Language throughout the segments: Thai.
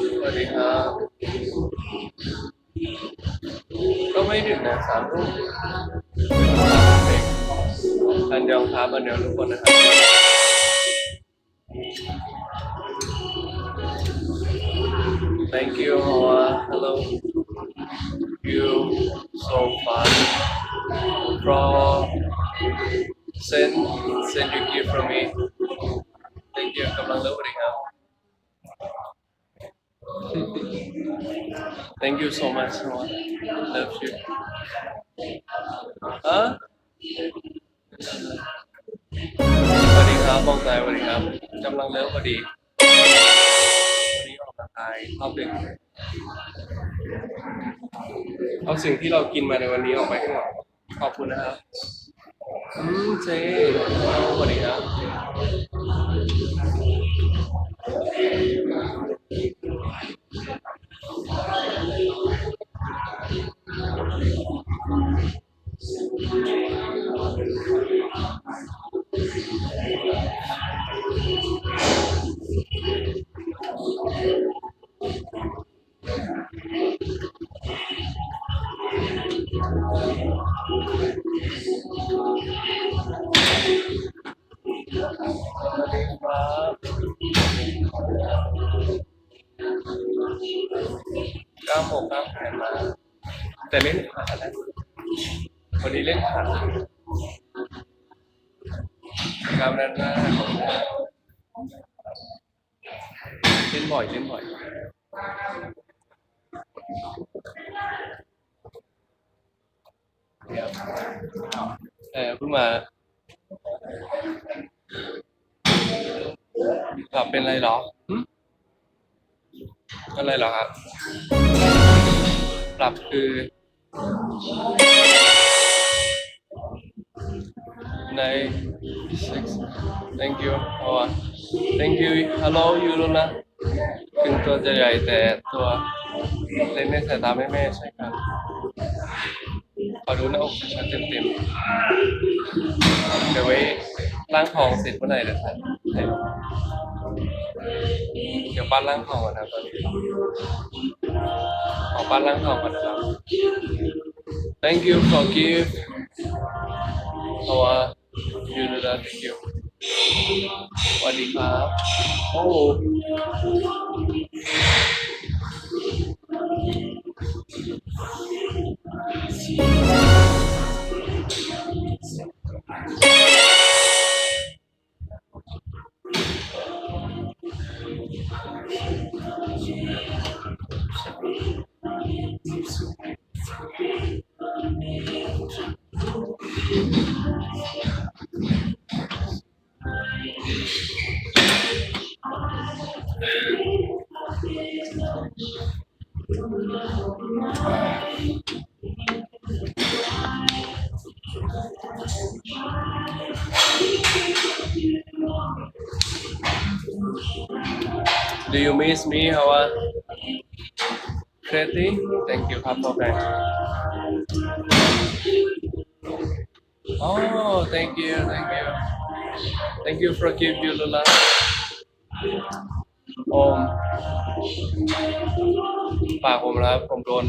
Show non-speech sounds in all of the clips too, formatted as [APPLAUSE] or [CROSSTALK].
สวัสดีครับ ก็ไม่ดึกนะสามทุ่มอันยองครับอันเดียองทุกคนนะครับ Thank you Hoa hello you so fun from send send you gift from me thank you กำลังเลิกสวัสดีครับ Thank you so much love you ฮะสวัสดีครับบองใจสวัสดีครับกำลังเลิกพอดีวันนี้ออกกำลังกายรอบดึกเอาสิ่งที่เรากินมาในวันนี้ออกไปให้หมดขอบคุณนะครับ อืมเจ๊สวัสดีครับ เล่นบ่อยเล่นบ่อยเออเพิ่งมาหลับเป็นอะไรเหรออะไรเหรอครับหลับคือ ใน six thank you เอาวะ thank you hello ยูรุนะถึงตัวจะใหญ่แต่ตัวเล็กในสายตาแม่แม่ๆใช่ครับขอดูหน้าอกชัดๆเต็มๆเดี๋ยวไว้ร่างทองเสร็จเมื่อไหร่เดี๋ยวครับเดี๋ยวปั้นร่างทองก่อนนะตอนนี้ขอปั้นร่างทองก่อนนะครับ thank you for gift เพราะว่ายูดูแล thank you สวัสดีครับโอ้ Do you miss me, Hawa? Pretty? Thank you, Papa Bank. Oh, thank you, thank you. Thank you for giving you Lula. โอมปากผมนะครับ ผมโดน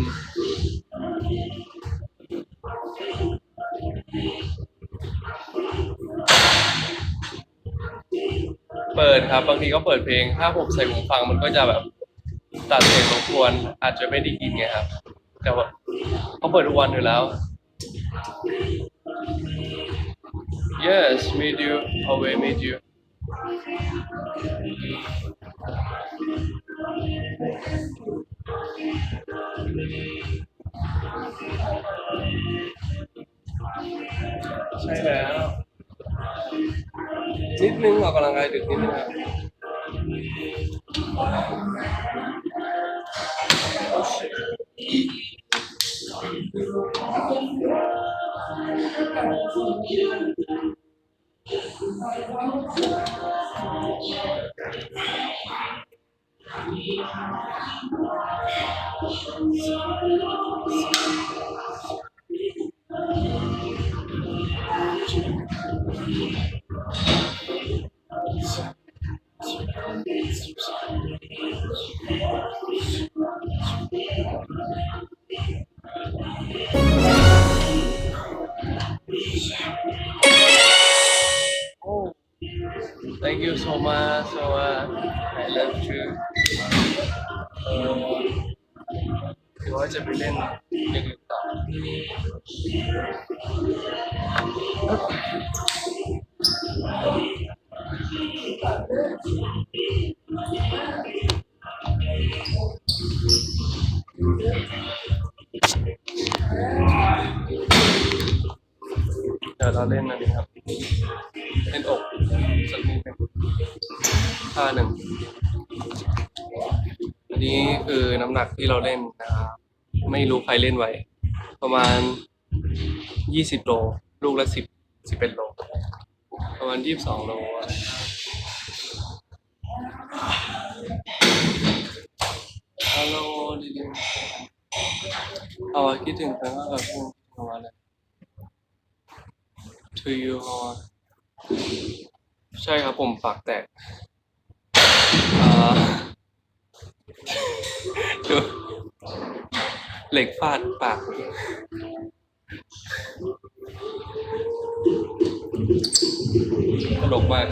เปิดครับ บางทีก็เปิดเพลง ถ้าผมใส่หูฟังมันก็จะแบบตัดเสียงรบกวน อาจจะไม่ได้ยินไงครับ แต่ว่าเขาเปิดทุกวันอยู่แล้ว Yes meet you always meet you ใช่แล้วนิดนึงออกกำลังกายดึกนิดนึงครับ Oh. Thank you so much. So uh, I love you. เออคือว่าจะไปเล่นอย่างอื่นต่อเดี๋ยวเราเล่นอันนี้ครับเล่นอกสักนิดหนึ่งท่าหนึ่งันนี้คือน้ำหนักที่เราเล่นนะครับไม่รู้ใครเล่นไว้ ประมาณยี่สิบโล ลูกละสิบสิบเอ็ดโล ประมาณยี่สิบสองโลอะไรฮัลโหลดิดิเอาอะคิดถึงเธอแบบพูดประมาณนั้น to you ฮอใช่ครับผมปากแตกอ่า ดู เหล็กฟาดปากตลกมาก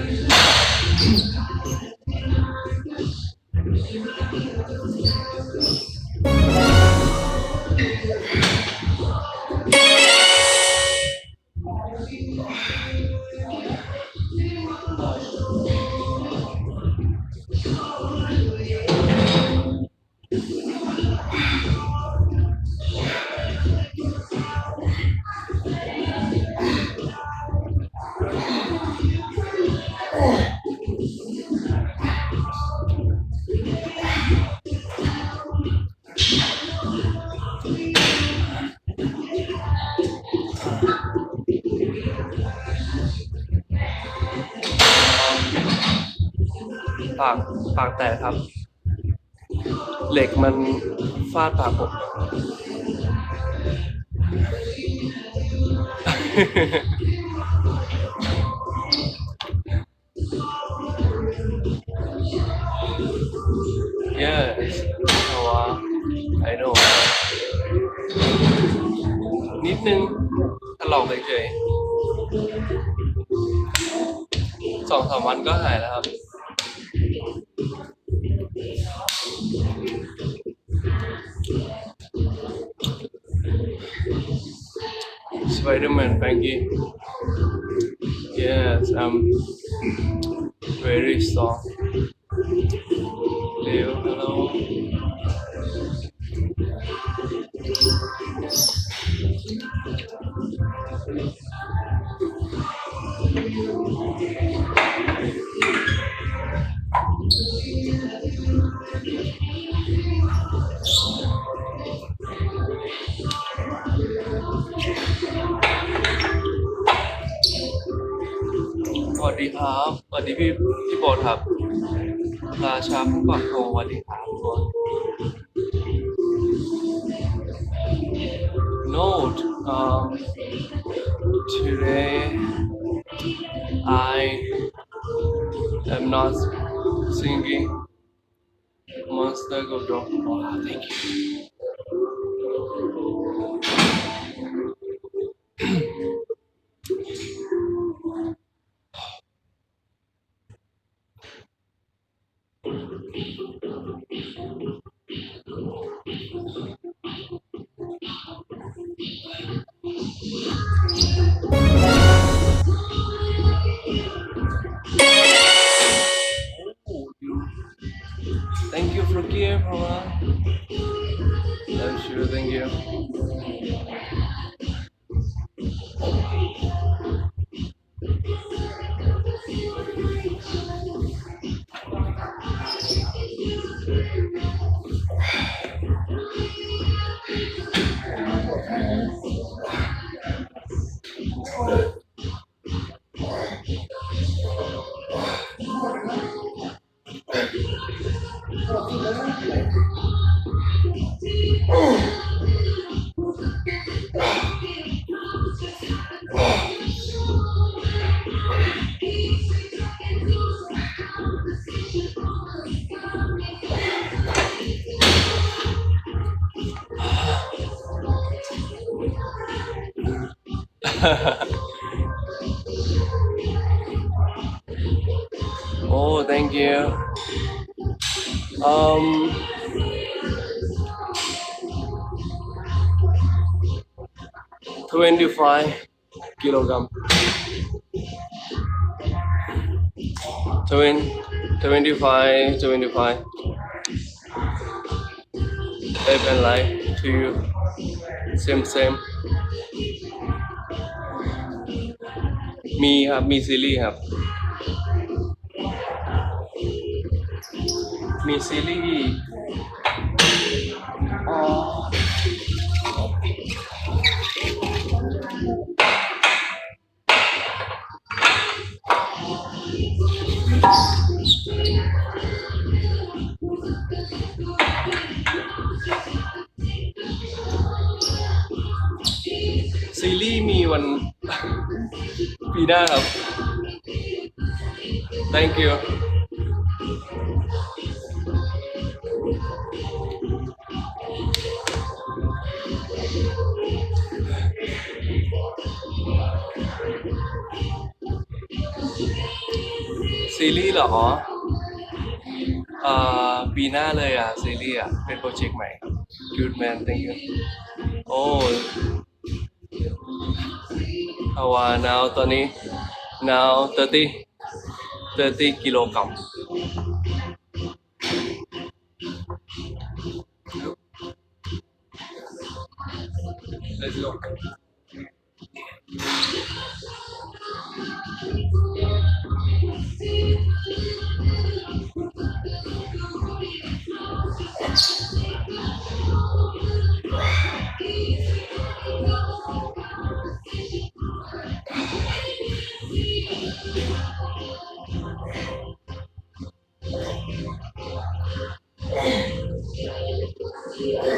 ปากปากแตกครับ เหล็กมันฟาดปากผม yes เพราว่า I know นิดนึงถลอกเฉยๆสองสามวันก็หายแล้วครับ Spider-Man, thank you. Yes, I'm very soft soft. Leo, hello. Swass ดีครับ สวัสดีพี่พี่โบทครับ ชาผู้ปักโทสวัสดีครับทุกคน Note um today I am not singing Monster Go Dog wow thank you 25 kilogram. 20, 25 25 even like to you. Same same. Me, me, silly, me, silly. Oh. วัน ปีหน้าครับ thank you ซีรีส์เหรออ่าปีหน้าเลยอะซีรีส์อะ เป็นโปรเจกต์ใหม่ครับ Good man thank you โอ้ how are now ตอนนี้ now 30 30กิโลกรัม Let's go เ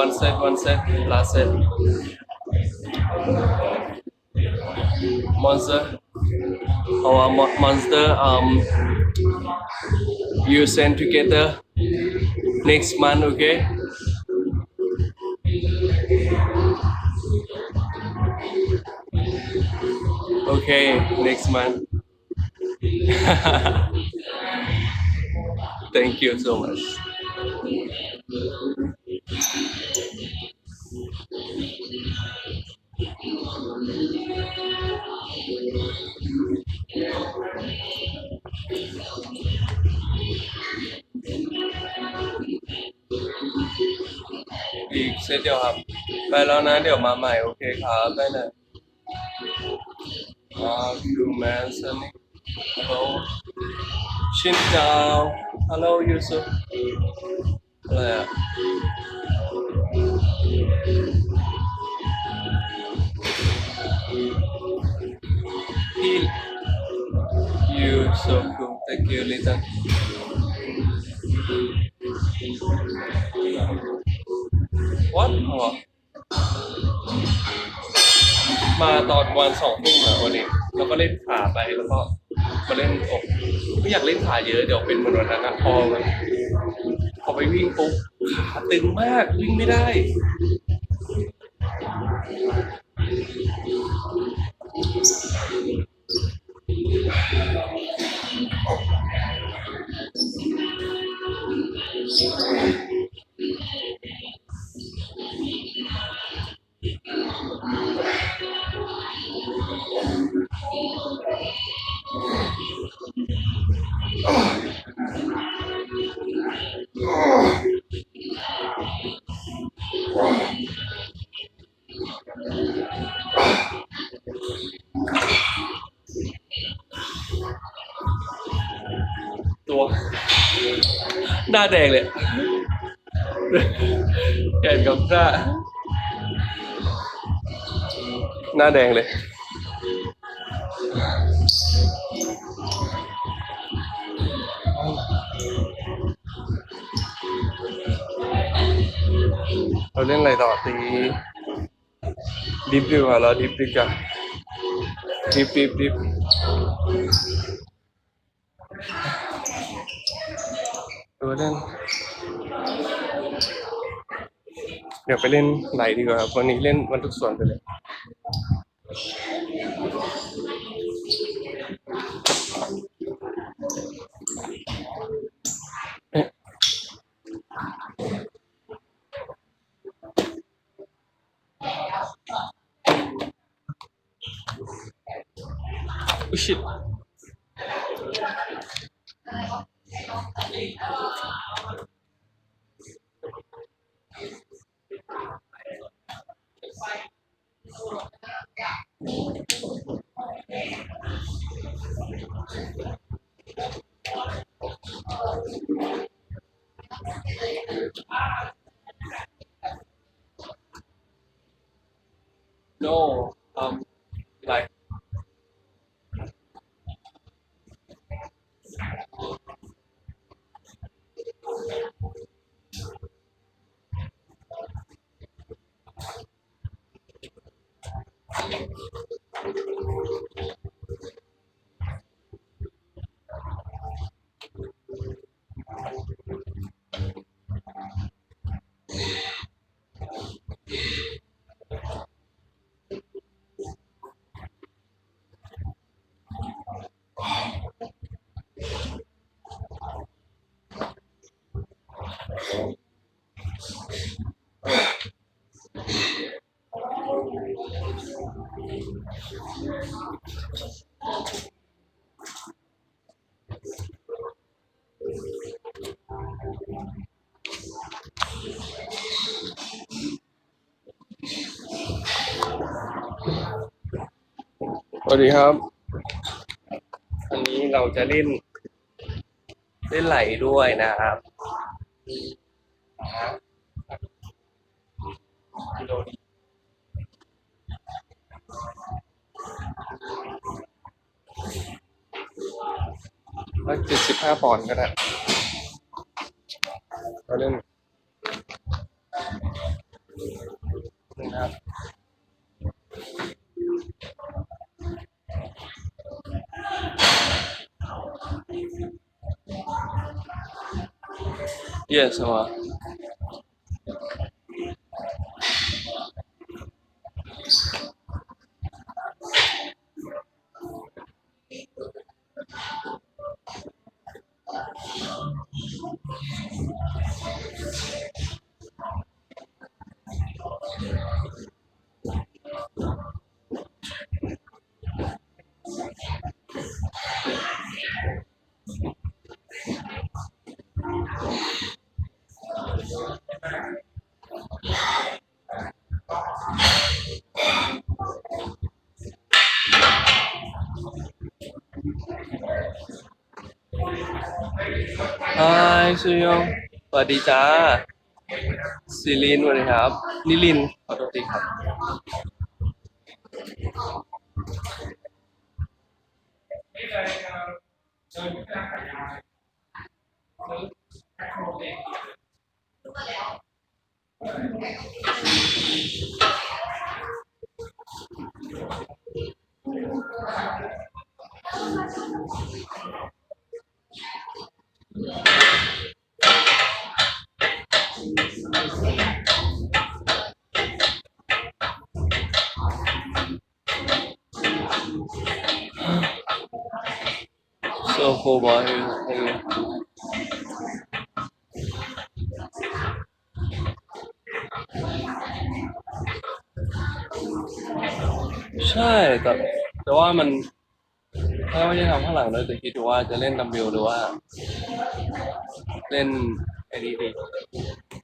one set one set last set monster. Our mo- monster um you send together next month okay? Okay next month. [LAUGHS] Thank you so much อีกเซตเดียวครับ ไปแล้วนะเดี๋ยวมาใหม่โอเคครับได้เลยอาคิวแมนซันนี่ฮัลโหลชินจาวฮัลโหลยูซุฟอะไรอะพี่ you so cool thank you Lisa what หัวมาตอนวันสองทุ่มอะวันนี้แล้วก็เล่นขาไปแล้วก็มาเล่นอกไม่อยากเล่นขาเยอะเดี๋ยวเป็นมือนวนนั้นอะพอมันพอไปวิ่งปุ๊บขาตึงมากวิ่งไม่ได้ น้าแดงเลยแขนกับหน้าหน้าแดงเลย เราเล่นอะไรต่อตีดิฟดีกว่าเราดิฟดีกว่าดิฟดิฟดิฟ เออเล่น เดี๋ยวไปเล่นไหลดีกว่าครับวันนี้เล่นวันทุกส่วนไปเลยอ๊ะอุ๊ ย shit สวัสดีครับวันนี้เราจะเล่น เล่นไหลด้วยนะครับกิโลนี้ร้อยเจ็ดสิบ ห้าปอนด์ก็ได้เราเล่นนะครับ Yes, sama. Hi สุยงสวัสดีจ้าซิลินสวัสดีครับ นิลินขอโทษทีครับ So cool boy Anyway. ใช่ แต่แต่ว่ามันถ้าไม่ได้ทำข้างหลังเลยแต่คิดดูว่าจะเล่นดัมเบลหรือว่า เล่นไอ้นี่ดี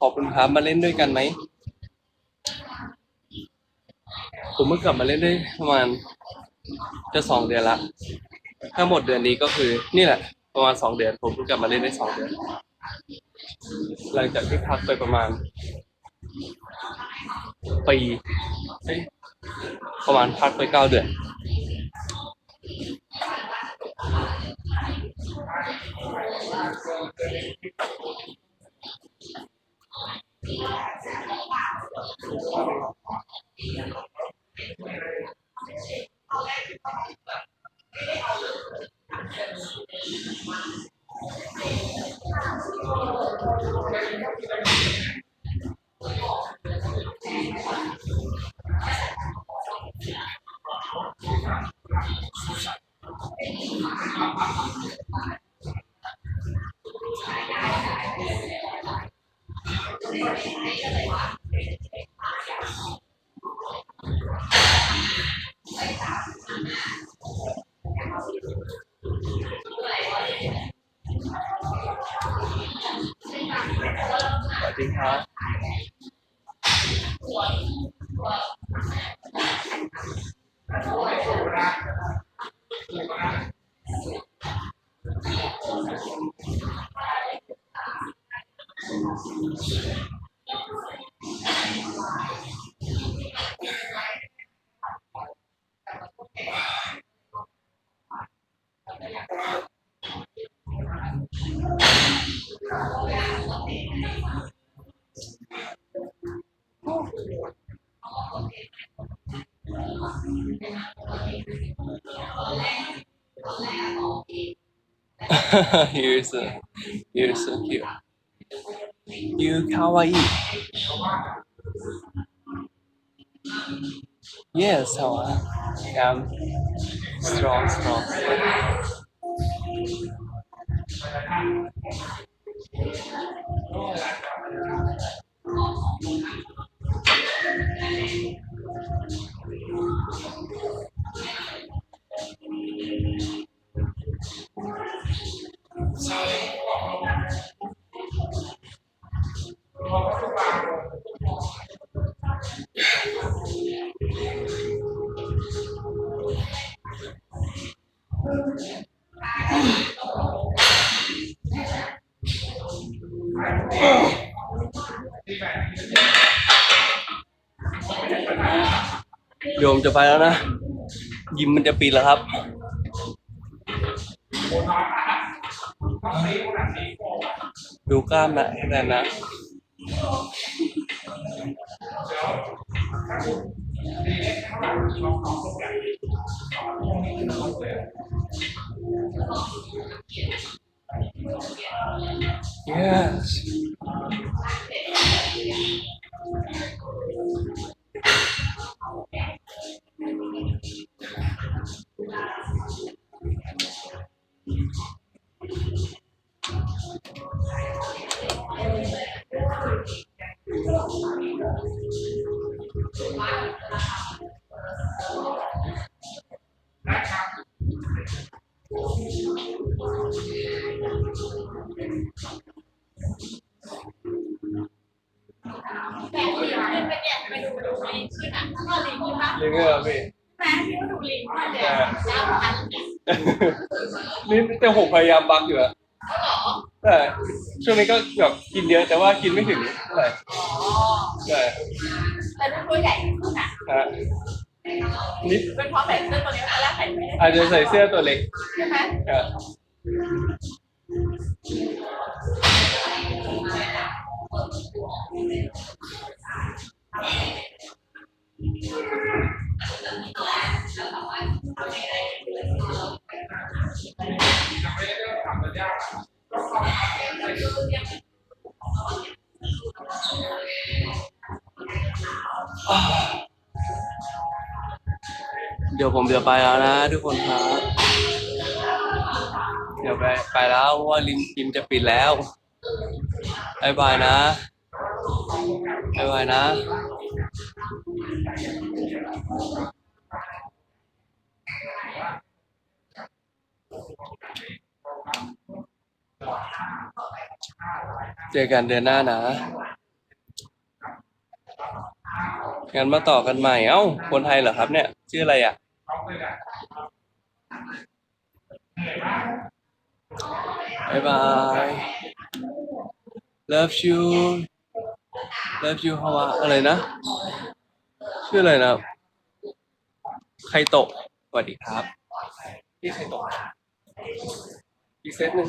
ขอบคุณครับมาเล่นด้วยกันไหม ผมเพิ่งกลับมาเล่นได้ประมาณจะสองเดือนละ ถ้าหมดเดือนนี้ก็คือนี่แหละ ประมาณสองเดือน ผมเพิ่งกลับมาเล่นได้สองเดือน หลังจากที่พักไปประมาณปีประมาณพักไปเก้าเดือน สวัสดีครับ [LAUGHS] you're so you're so cute. You kawaii. Yes Hawa I'm strong strong โยมจะไปแล้วนะ ยิมมันจะปิดแล้วครับ ดูกล้ามนะแน่นนะ แต่ผมพยายามบักอยู่อะเขาเหรอแต่ช่วงนี้ก็แบบกินเยอะแต่ว่ากินไม่ถึงเท่าไหร่อ๋อใช่แต่ดูตัวใหญ่ขึ้นอะฮะนิดเป็นเพราะใส่เสื้อตัวนี้ตอนแรกใส่ไม่ได้อาจจะใส่เสื้อตัวเล็กใช่ไหมอะ เดี๋ยวผมจะไปแล้วนะทุกคนครับ เดี๋ยวไปไปแล้วเพราะว่าลิมจิมจะปิดแล้วบายบายนะบายบายนะ เจอกันเดือนหน้านะ งั้นมาต่อกันใหม่ เอ้า คนไทยเหรอครับเนี่ย ชื่ออะไรอะบายบาย love you love you ฮาวาอะไรนะ ชื่ออะไรนะใครตะสวัสดีครับ พี่ใครตะอีกเซตหนึ่ง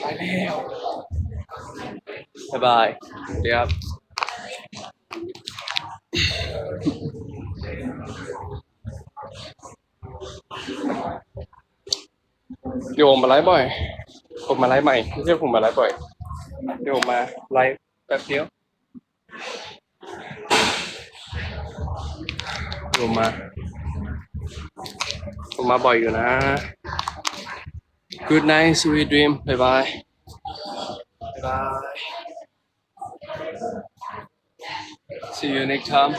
ไปแล้ว บายเดี๋ยวครับเดี๋ยวผมมาไลฟ์บ่อย ผมมาไลฟ์ใหม่ไม่ใช่ผมมาไลฟ์บ่อย เดี๋ยวผมมาไลฟ์แป๊บเดียวเดี๋ยวผมมา ผมมาบ่อยอยู่นะ Good night sweet dream บ๊ายบายบ๊ายบาย unique time.